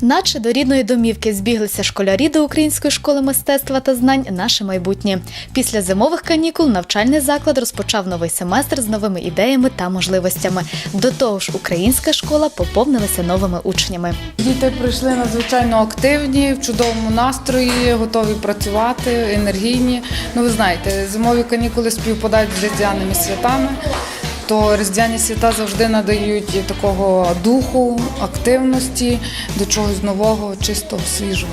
Наче до рідної домівки збіглися школярі до української школи мистецтва та знань наше майбутнє. Після зимових канікул навчальний заклад розпочав новий семестр з новими ідеями та можливостями. До того ж, українська школа поповнилася новими учнями. Діти прийшли надзвичайно активні, в чудовому настрої, готові працювати, енергійні. Ну, ви знаєте, зимові канікули співпадають з різдвяними святами. То різдвяні свята завжди надають такого духу, активності, до чогось нового, чистого, свіжого.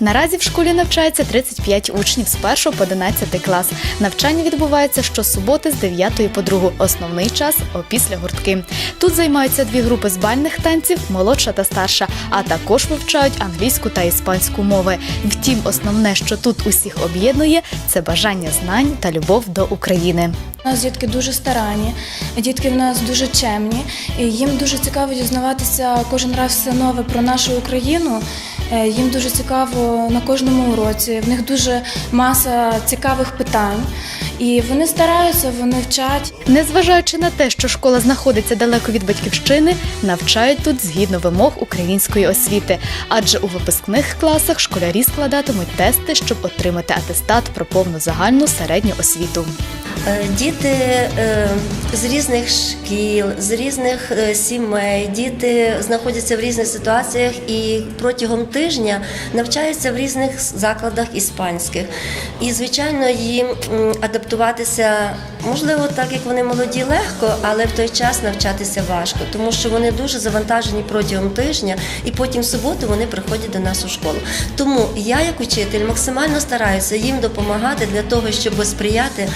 Наразі в школі навчається 35 учнів з 1 по 11 клас. Навчання відбувається щосуботи з 9 по 2. Основний час опісля гуртки. Тут займаються дві групи з бальних танців, молодша та старша, а також вивчають англійську та іспанську мови. Втім, основне, що тут усіх об'єднує, це бажання знань та любов до України. У нас дітки дуже старанні, дітки в нас дуже чемні. І їм дуже цікаво дізнаватися кожен раз все нове про нашу Україну. Е, Їм дуже цікаво на кожному уроці. В них дуже маса цікавих питань. І вони стараються, вони вчать. Незважаючи на те, що школа знаходиться далеко від батьківщини, навчають тут згідно вимог української освіти. Адже у випускних класах школярі складатимуть тести, щоб отримати атестат про повну загальну середню освіту. Е, Діти е, з різних шкіл, з різних сімей, діти знаходяться в різних ситуаціях і протягом тижня навчаються в різних закладах іспанських. І, звичайно, їм адаптуватися, можливо, так як вони молоді, легко, але в той час навчатися важко, тому що вони дуже завантажені протягом тижня, і потім в суботу вони приходять до нас у школу. Тому я, як учитель, максимально стараюся їм допомагати для того, щоб сприяти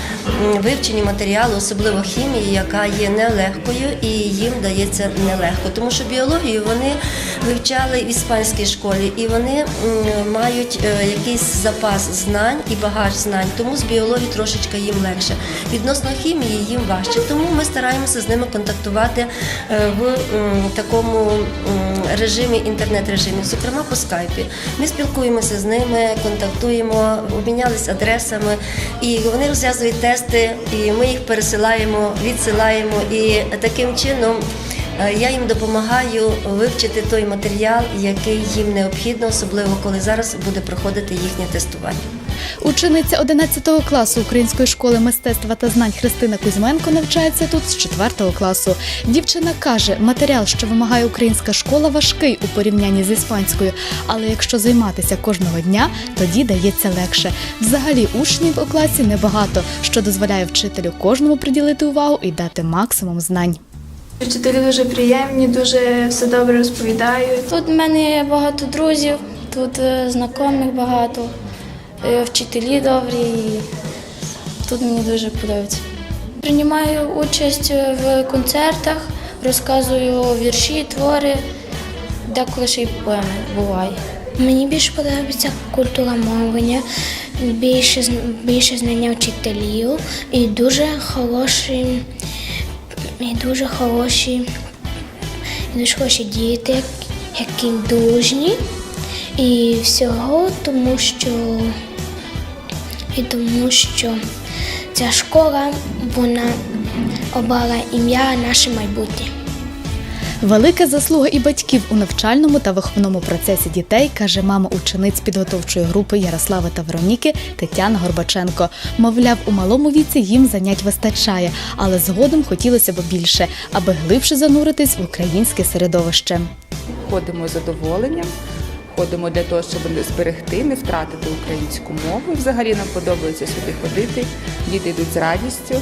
вивченню матеріалу, особливо хімії, яка є нелегкою і їм дається нелегко. Тому що біологію вони вивчали в іспанській школі, і вони мають е, якийсь запас знань і багаж знань. Тому з біології трошечки їм легше. Відносно хімії їм важче. Тому ми стараємося з ними контактувати е, в такому режимі, інтернет-режимі, зокрема по скайпі. Ми спілкуємося з ними, контактуємо, обмінялися адресами, і вони розв'язують тести, і ми їх пересилаємо, відсилаємо. І таким чином. Е, Я їм допомагаю вивчити той матеріал, який їм необхідно, особливо коли зараз буде проходити їхнє тестування. Учениця 11 класу Української школи мистецтва та знань Христина Кузьменко навчається тут з 4 класу. Дівчина каже, матеріал, що вимагає українська школа, важкий у порівнянні з іспанською, але якщо займатися кожного дня, тоді дається легше. Взагалі учнів у класі небагато, що дозволяє вчителю кожному приділити увагу і дати максимум знань. Вчителі дуже приємні, дуже все добре розповідають. Тут в мене є багато друзів, тут е, знайомих багато, е, вчителі добрі. І тут мені дуже подобається. Приймаю участь в концертах, розказую вірші, твори, деколи ще й поеми буває. Мені більше подобається культура мовлення, більше, більше знання вчителів і дуже хороші, і дуже хороші, дуже хороші діти, які дружні. І всього, тому що, і тому що ця школа вона обрала ім'я наше майбутнє. Велика заслуга і батьків у навчальному та виховному процесі дітей, каже мама учениць підготовчої групи Ярослава та Вероніки Тетяна Горбаченко. Мовляв, у малому віці їм занять вистачає, але згодом хотілося б більше, аби глибше зануритись в українське середовище. ходимо з задоволенням, ходимо для того, щоб не зберегти, не втратити українську мову. Взагалі нам подобається сюди ходити. Діти йдуть з радістю,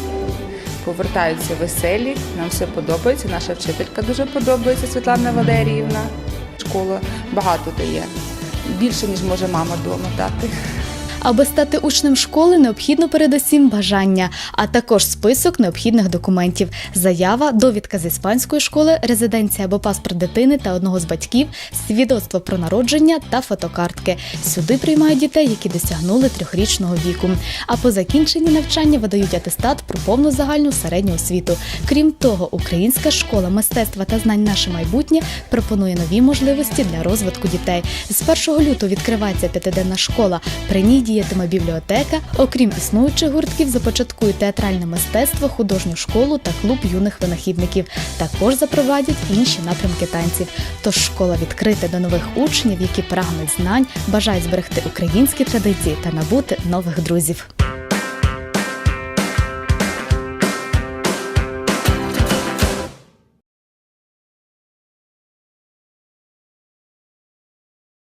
повертаються веселі. Нам все подобається. Наша вчителька дуже подобається Світлана Валеріївна. Школа багато дає. Більше, ніж може мама вдома дати. Аби стати учнем школи, необхідно передусім бажання, а також список необхідних документів: заява, довідка з іспанської школи, резиденція або паспорт дитини та одного з батьків, свідоцтво про народження та фотокартки. Сюди приймають дітей, які досягнули трьохрічного віку. А по закінченні навчання видають атестат про повну загальну середню освіту. Крім того, українська школа мистецтва та знань наше майбутнє пропонує нові можливості для розвитку дітей. З 1 лютого відкривається п'ятиденна школа. При ній діятиме бібліотека. Окрім існуючих гуртків, започаткують театральне мистецтво, художню школу та клуб юних винахідників. Також запровадять інші напрямки танців. Тож школа відкрита до нових учнів, які прагнуть знань, бажають зберегти українські традиції та набути нових друзів.